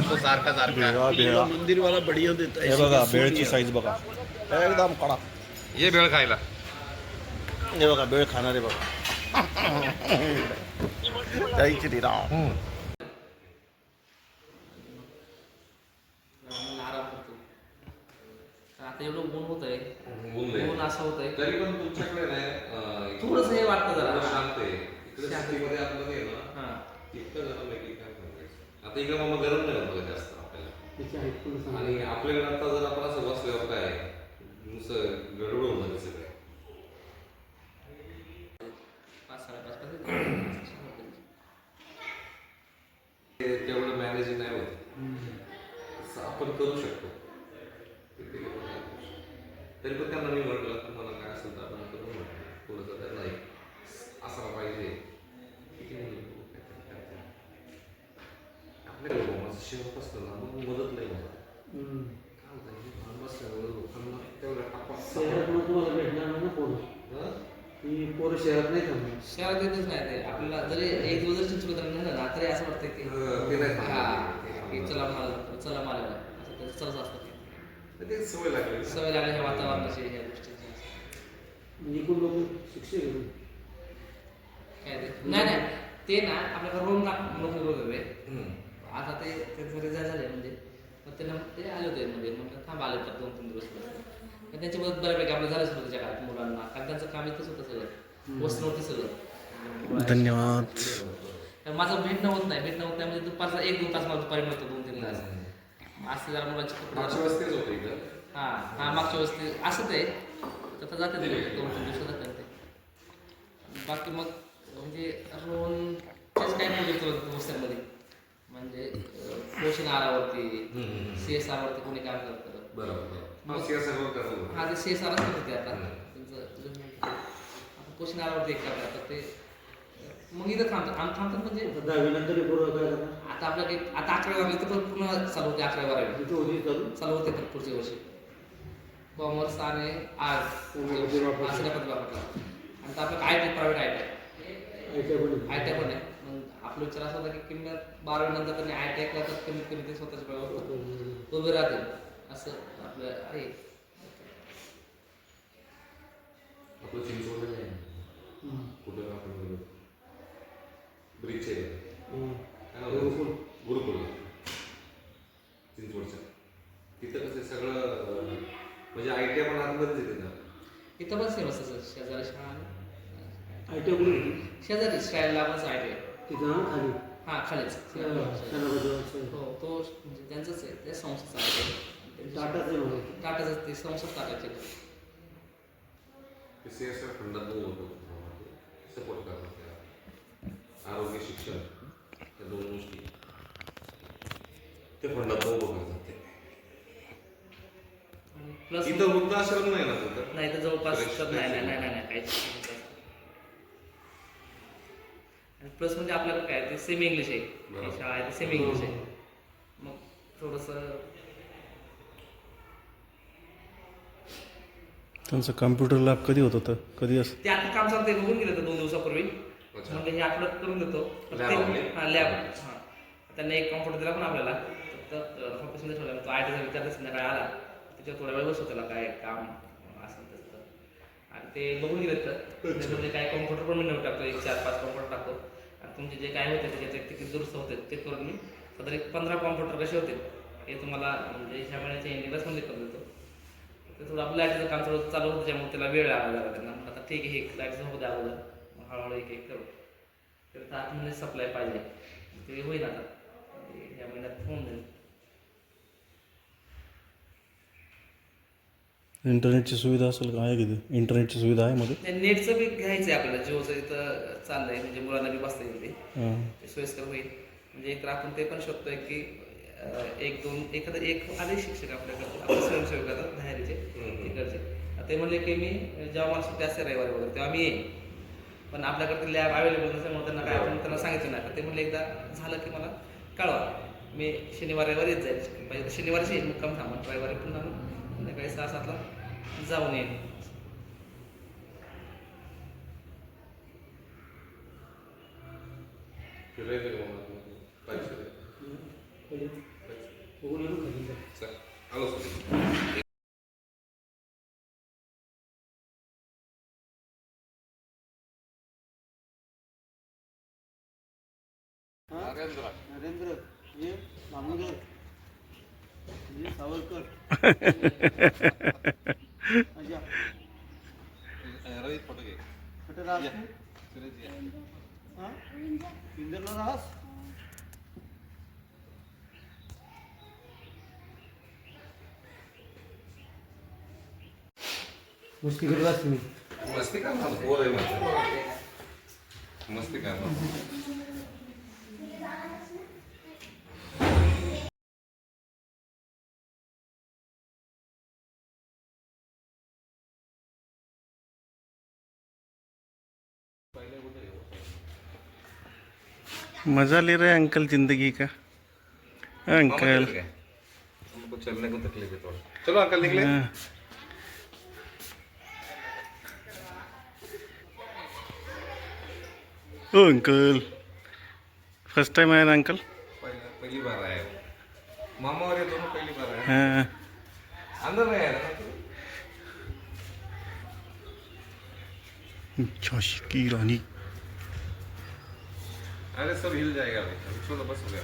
करतो सारखा भेळा सारखा भेळा मंदिर वाला बढ़िया देता है हे बघा बेळची साईज बघा. एकदम कडा ये भेळ खायला. हे बघा बेळ खाणारे बघा. जय श्रीराम. आराम करतो तर आता एवढं ऊन होत आहे ऊन लय. ऊन असं होत आहे तरी पण तुमच्याकडे नाही अं, थोडंसं हे वाटतं जरा. शांत आहे. इकडे शांत. सिटीमध्ये आपलं हे ना हा. इतकं आहे की काय सांगायचं आता इकडे मामा गरम नाही होत बघा जास्त आपल्याला. आणि आपल्याकडे आता जर आपण असं बसल्यावर काय नुसतं गडबड होऊन जाते सगळे. ते तेवढं मॅनेज नाही होत. असं आपण करू शकतो. तरी पण त्यांना मी म्हटलं तुम्हाला काय असेल तर आपण करू म्हटलं थोडंसं त्यांना एक असायला पाहिजे किती मुलं लोकं काय काय करतात. आपल्याकडे माझं शेवट असतं ना मग मदत नाही होत काय होतं हे भान बसल्यामुळे लोकांना तेवढा टापा शहरात मग तुम्हाला भेटणार नाही ना पोरं हं? ही पोरं शहरात नाही थांबणार शहरात येतच नाही ते आपल्याला जरी एक दिवस जर चिंचवत राहिलं ना तरी असं वाटतं की हं, ते नाही हा थांबणार. की चला मला चला मला असं त्याचं चलच असतं ते. ते सवय लागली सवय लागली ह्या वातावरणाची ह्या गोष्टीची निघून लोक शिक्षक आहे. काय ते नाही नाही ते ना आपल्याकडे रोम नोकरी रोज होते हं. आता ते त्यांचं रिझाईन झाले म्हणजे. मग त्यांना ते आले होते म्हणजे म्हटलं थांब आले तर दोन तीन दिवस पण त्यांची मदत बऱ्यापैकी आपलं झालंच होतं त्याच्या काळात मुलांना. कारण त्यांचं काम इथंच होतं सगळं. वस्तू नव्हती सगळं. धन्यवाद. माझं भेटणं होत नाही. भेटणं होत नाही म्हणजे दुपारचा एक दोन तास मला दुपारी मिळतो दोन तीन तास. असं जरा मुलांची कपडे होतं. हा हा मागच्या वेळेस ते असं ते. तर जाते ते. दोन तीन दिवस जातात ते. बाकी मग म्हणजे रोहन तेच काय प्रोजेक्ट होतं हॉस्टेलमध्ये? म्हणजे पोषण आहारावरती सी एस आरवरती कोणी काम करतं बरोबर करायला हा ते सी एस आरच होते आता. त्यांचं आता पोषण आहारावरती एक करतात तर ते मग इथं थांबतात. आम थांबतात म्हणजे आता दहावी नंतर हे पोरं काय आता आपल्या काही आता अकरावी वाजले तर पण पुन्हा चालू होते अकरावी बारावी होती चालू चालू होते तर पुढच्या वर्षी. कॉमर्स आणि आर्टमध्ये वापरतात. असं पद्धती वापरतात. आणि आता आपलं I T private I T I T पण आहे. मग आपला विचार असा होता की किंमत बारावी नंतर त्यांनी आय टी केला तर कमीत कमी ते स्वतःच्या पायावर उभे राहतील. असं आपलं आहे. आपलं चिंचवड आहे. कुठं आपण ब्रिज आहे गुरुकुल. गुरुकुल. चिंचवडचं तिथं कसं सगळं म्हणजे आय टी पण आतमध्येच येते ना इथं पण सेम असतं शेजारी शाळा आहे. आय टी पण शेजारी स्टाईलला पण आय टी तिथं ना खाली? हां खालीच. हो तो म्हणजे त्यांचंच आहे. ते संस्थेचं आहे. टाटाच टाटाचं ते संस्थाच टाटाचे ते सी एस आर फंडात सपोर्ट करतात त्या आरोग्य शिक्षण त्या दोन गोष्टी. ते फंडात उभं करतात ते. प्लस इथं वृद्धाश्रम नाही ना नाही तर जवळपास नाही नाही नाही. नाही नाही काहीच आणि प्लस म्हणजे आपल्याला काय ते सेमी इंग्लिश आहे. ही शाळा आहे ते सेमी इंग्लिश आहे. मग थोडंसं त्यांचं कम्प्युटर लॅब कधी होत होतं? कधी असं? ते आता काम चालतंय बघून गेलं होतं दोन दिवसापूर्वी. म्हणजे हे आठवड्यात करून देतो. पण Lab ते- आपली? हा लॅब हां. त्यांनी एक कॉम्प्युटर दिला पण आपल्याला. तर ऑफिसमध्ये ठेवला तो आय टीचा विचारता संध्याकाळी आला. त्याच्यावर थोडा वेळ बसतो त्याला काय काम असेल तसं तर. आणि ते बघून गेलेत तर. म्हणजे काय कॉम्प्युटर पण मी नवीन टाकतो एक चार पाच कॉम्प्युटर टाकतो. तुमचे जे काय होते त्याच्यात एक किती दुरुस्त होते ते करून मी साधारण एक पंधरा कॉम्प्युटर कसे होते हे तुम्हाला म्हणजे ह्या महिन्याच्या एंडिंगलाच मध्ये करून देतो ते. थोडं आपलं लाईटचं काम थोडं चालू होतं त्यामुळे त्याला वेळ लागला जरा त्यांना. आता ठीक आहे हे लाईटचं होऊ द्या अगोदर. हळूहळू एक एक करू. तर आता आतमध्ये सप्लाय पाहिजे. ते होईल आता. ह्या महिन्यात होऊन जाईल. इंटरनेटची सुविधा असेल का? आहे किती इंटरनेटची सुविधा आहे मध्ये? ते नेटचं बी घ्यायचं आहे आपल्याला. जिओचं इथं चाललंय. म्हणजे मुलांना बी बसता येईल ते. हां. ते सोयीस्कर होईल. म्हणजे एक तर आपण ते पण शोधतोय की अं, एक दोन एखादं एक आले शिक्षक आपल्याकडे. आपले स्वयंसेवक आता बाहेरचे तिकडचे. ते म्हणले की मी जेव्हा मला सुट्टी असते रविवारी वगैरे तेव्हा मी येईन. पण आपल्याकडे लॅब अवेलेबल नसल्यामुळे त्यांना काय आपण त्यांना सांगितलं नाही. तर ते म्हणले एकदा झालं की मला कळवा. मी शनिवार रविवारी येत जाईल. म्हणजे शनिवारची येईल मुक्काम थांबून रविवारी पुन्हा मग संध्याकाळी सहा सातला जाऊन आलो सर. नरेंद्र. ये दामोदर मस्ती करत असते मी. मस्ती करणार? मस्ती करणार. मज़ा ले रहे हैं अंकल ज़िंदगी का? अंकल। चलने को तकलीफ़ है थोड़ा। चलो अंकल निकले। हाँ। ओ अंकल फ़र्स्ट टाइम आया ना अंकल? पहले बार आया। मामा और ये दोनों पहली बार आए। हाँ। अंदर नहीं आया था झांसी की रानी। अरे सब हिल जाएगा भाई। अभी छोड़ो बस हो गया।